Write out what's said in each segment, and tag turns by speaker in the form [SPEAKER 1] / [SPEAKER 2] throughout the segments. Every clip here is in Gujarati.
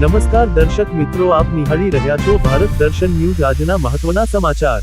[SPEAKER 1] નમસ્કાર દર્શક મિત્રો આપ નિહાળી રહ્યા છો ભારત દર્શન ન્યૂઝ આજના મહત્વના સમાચાર.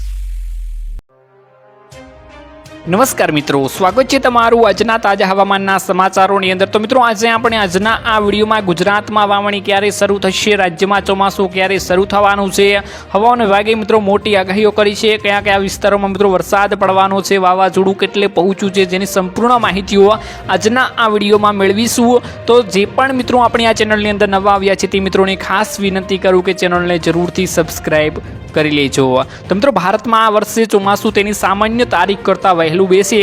[SPEAKER 2] નમસ્કાર મિત્રો, સ્વાગત છે તમારું આજના તાજા હવામાનના સમાચારોની અંદર. તો મિત્રો, આજે આપણે આજના આ વિડીયોમાં ગુજરાતમાં વાવણી ક્યારે શરૂ થશે, રાજ્યમાં ચોમાસું ક્યારે શરૂ થવાનું છે હવામાન વિભાગે મિત્રો મોટી આગાહીઓ કરી છે, કયા કયા વિસ્તારોમાં મિત્રો વરસાદ પડવાનો છે, વાવાઝોડું કેટલે પહોંચ્યું છે, જેની સંપૂર્ણ માહિતીઓ આજના આ વિડીયોમાં મેળવીશું. તો જે પણ મિત્રો આપણી આ ચેનલની અંદર નવા આવ્યા છે, તે મિત્રોને ખાસ વિનંતી કરું કે ચેનલને જરૂરથી સબસ્ક્રાઇબ કરી લેજો તો મિત્રો, ભારતમાં આ વર્ષે ચોમાસું તેની સામાન્ય તારીખ કરતાં વહેલું બેસે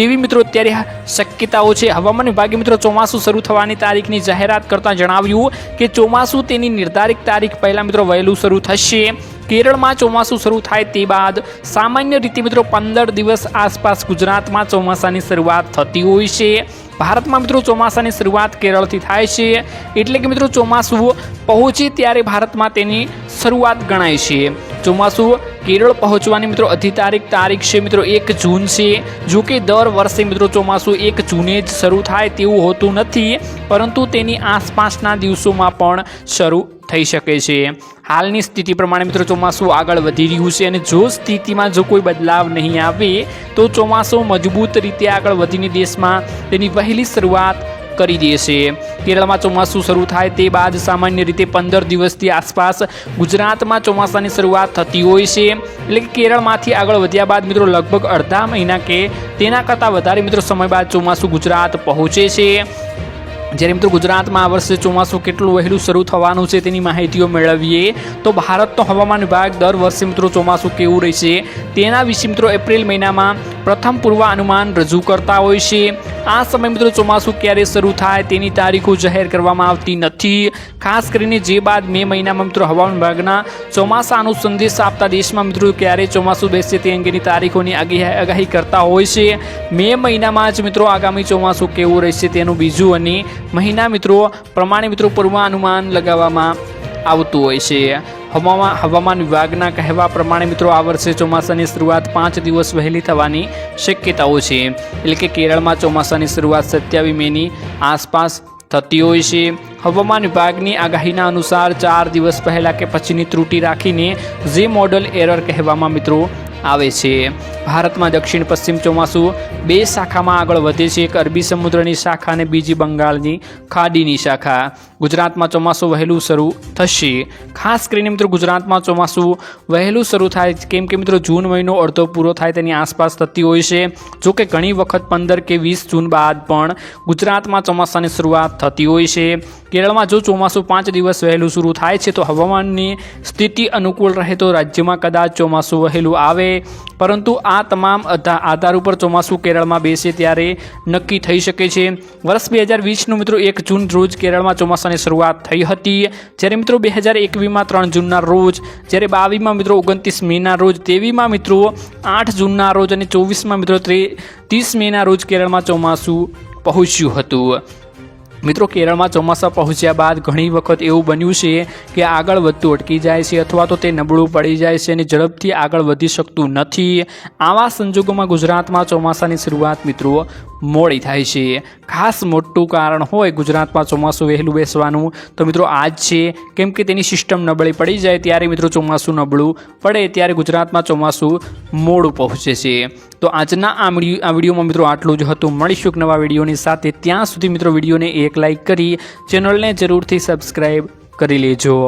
[SPEAKER 2] તેવી મિત્રો અત્યારે શક્યતાઓ છે. હવામાન વિભાગે મિત્રો ચોમાસું શરૂ થવાની તારીખની જાહેરાત કરતાં જણાવ્યું કે ચોમાસું તેની નિર્ધારિત તારીખ પહેલાં મિત્રો વહેલું શરૂ થશે. કેરળમાં ચોમાસું શરૂ થાય તે બાદ સામાન્ય રીતે મિત્રો પંદર દિવસ આસપાસ ગુજરાતમાં ચોમાસાની શરૂઆત થતી હોય છે. ભારતમાં મિત્રો ચોમાસાની શરૂઆત કેરળથી થાય છે. એટલે કે મિત્રો ચોમાસું પહોંચે ત્યારે ભારતમાં તેની શરૂઆત ગણાય છે. ચોમાસું કેરળ પહોંચવાની મિત્રો અધિકારિક તારીખ છે મિત્રો એક જૂન છે. જો કે દર વર્ષે મિત્રો ચોમાસું એક જૂને જ શરૂ થાય તેવું હોતું નથી, પરંતુ તેની આસપાસના દિવસોમાં પણ શરૂ થઈ શકે છે. હાલની સ્થિતિ પ્રમાણે મિત્રો ચોમાસું આગળ વધી રહ્યું છે અને જો સ્થિતિમાં જો કોઈ બદલાવ નહીં આવે, તો ચોમાસું મજબૂત રીતે આગળ વધીને દેશમાં તેની વહેલી શરૂઆત કરી દેશે કેરળમાં ચોમાસું શરૂ થાય તે બાદ સામાન્ય રીતે પંદર દિવસથી આસપાસ ગુજરાતમાં ચોમાસાની શરૂઆત થતી હોય છે. એટલે કે કેરળમાંથી આગળ વધ્યા બાદ મિત્રો લગભગ અડધા મહિના કે તેના કરતાં વધારે મિત્રો સમય બાદ ચોમાસું ગુજરાત પહોંચે છે. જ્યારે મિત્રો ગુજરાતમાં આ વર્ષે ચોમાસું કેટલું વહેલું શરૂ થવાનું છે તેની માહિતીઓ મેળવીએ. તો ભારતનો હવામાન વિભાગ દર વર્ષે મિત્રો ચોમાસું કેવું રહેશે તેના વિશે મિત્રો એપ્રિલ મહિનામાં પ્રથમ પૂર્વાનુમાન રજૂ કરતા હોય છે. આ સમય મિત્રો ચોમાસું ક્યારે શરૂ થાય તેની તારીખો જાહેર કરવામાં આવતી નથી. ખાસ કરીને જે બાદ મે મહિનામાં મિત્રો હવામાન વિભાગના ચોમાસાનો સંદેશ આપતા દેશમાં મિત્રો ક્યારે ચોમાસું બેસશે તે અંગેની તારીખોની આગાહી કરતા હોય છે. મે મહિનામાં જ મિત્રો આગામી ચોમાસું કેવું રહેશે તેનું બીજું અને મહિના મિત્રો પ્રમાણે મિત્રો પૂર્વાનુમાન લગાવવામાં આવતું હોય છે. હવામાન હવામાન વિભાગના કહેવા પ્રમાણે મિત્રો આ વર્ષે ચોમાસાની શરૂઆત પાંચ દિવસ વહેલી થવાની શક્યતાઓ છે. એટલે કે કેરળમાં ચોમાસાની શરૂઆત સત્યાવીસ મેની આસપાસ થતી હોય છે. હવામાન વિભાગની આગાહીના અનુસાર ચાર દિવસ પહેલાં કે પછીની ત્રુટી રાખીને જે મોડલ એરર કહેવામાં મિત્રો આવે છે. ભારતમાં દક્ષિણ પશ્ચિમ ચોમાસું બે શાખામાં આગળ વધે છે. એક અરબી સમુદ્રની શાખા અને બીજી બંગાળની ખાડીની શાખા. ગુજરાતમાં ચોમાસું વહેલું શરૂ થશે. ખાસ કરીને મિત્રો ગુજરાતમાં ચોમાસું વહેલું શરૂ થાય કેમ કે મિત્રો જૂન મહિનો અડધો પૂરો થાય તેની આસપાસ થતી હોય છે. જો કે ઘણી વખત પંદર કે વીસ જૂન બાદ પણ ગુજરાતમાં ચોમાસાની શરૂઆત થતી હોય છે. કેરળમાં જો ચોમાસું પાંચ દિવસ વહેલું શરૂ થાય છે તો હવામાનની સ્થિતિ અનુકૂળ રહે તો રાજ્યમાં કદાચ ચોમાસું વહેલું આવે. પરંતુ આ તમામ આધા- આધાર ઉપર ચોમાસું કેરળમાં બેસે ત્યારે નક્કી થઈ શકે છે. વર્ષ બે હજાર વીસનું મિત્રો એક જૂન રોજ કેરળમાં ચોમાસાની શરૂઆત થઈ હતી. જ્યારે મિત્રો બે હજાર એકવીસમાં ત્રણ જૂનના રોજ, જ્યારે બાવીસમાં મિત્રો ઓગણત્રીસ મેના રોજ તેવીમાં મિત્રો આઠ જૂનના રોજ અને ચોવીસમાં મિત્રો ત્રે, ત્રીસ મેના રોજ કેરળમાં ચોમાસું પહોંચ્યું હતું. મિત્રો કેરળમાં ચોમાસા પહોંચ્યા બાદ ઘણી વખત એવું બન્યું છે કે આગળ વધતું અટકી જાય છે અથવા તો તે નબળું પડી જાય છે અને ઝડપથી આગળ વધી શકતું નથી. આવા સંજોગોમાં ગુજરાતમાં ચોમાસાની શરૂઆત મિત્રો મોડી થાય છે. ખાસ મોટું કારણ હોય ગુજરાતમાં ચોમાસું વહેલું બેસવાનું. તો મિત્રો આ જ છે, કેમ કે તેની સિસ્ટમ નબળી પડી જાય ત્યારે મિત્રો ચોમાસું નબળું પડે ત્યારે ગુજરાતમાં ચોમાસું મોડું પહોંચે છે. તો આજના આ વીડિયો વિડીયોમાં મિત્રો આટલું જ હતું. મળીશું એક નવા વિડીયોની સાથે. ત્યાં સુધી મિત્રો વિડીયોને એક લાઇક કરી, ચેનલને જરૂરથી સબસ્ક્રાઈબ કરી લેજો.